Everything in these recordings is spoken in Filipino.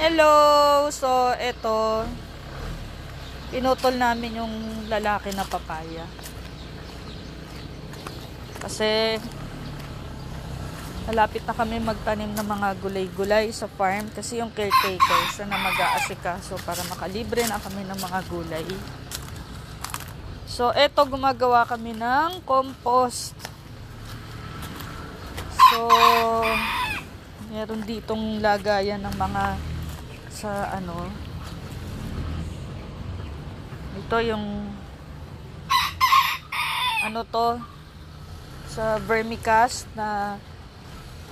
Hello! So, eto, pinutol namin yung lalaki na papaya. Kasi, malapit na kami magtanim ng mga gulay-gulay sa farm kasi yung caretaker siya na mag-aasikaso para makalibre na kami ng mga gulay. So, eto gumagawa kami ng compost. So, meron ditong lagayan ng mga sa ano ito yung ano to sa vermicast na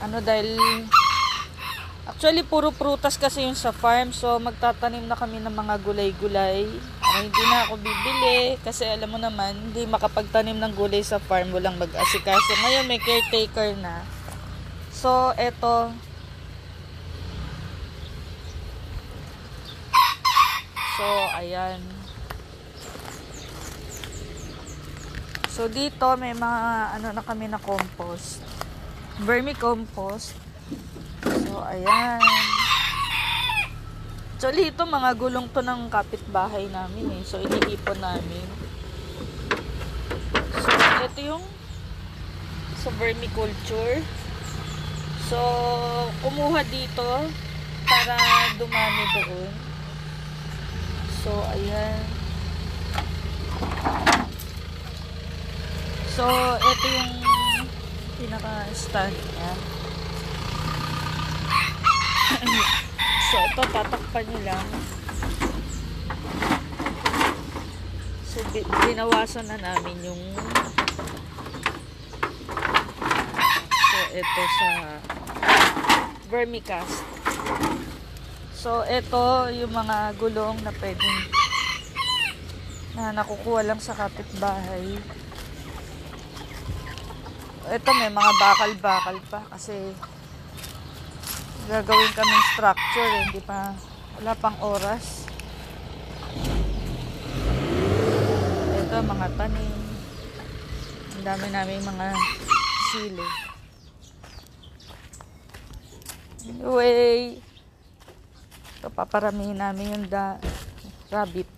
ano dahil actually puro prutas kasi yung sa farm so magtatanim na kami ng mga gulay-gulay. Ay, hindi na ako bibili kasi alam mo naman hindi makapagtanim ng gulay sa farm walang mag-asikaso. Ngayon may caretaker na. So eto So, ayan. So, dito may mga ano na kami na compost. Vermicompost. So, ayan. Actually, ito mga gulong to ng kapitbahay namin eh. So, iniipon namin. So, ito yung sa vermiculture. So, kumuha dito para dumami doon. So, ayan. So, ito yung pinaka-stand niya. so, ito, tatakpan nyo lang. So, bi- binawasan na namin yung So, ito sa vermicast. So, ito yung mga gulong na pwedeng na nakukuha lang sa kapitbahay. Ito may mga bakal-bakal pa kasi gagawin kaming structure eh. Hindi pa, wala pang oras. Ito mga tanim. Ang dami namin mga sili. Anyway, ito paparamihin namin yung da, rabbit.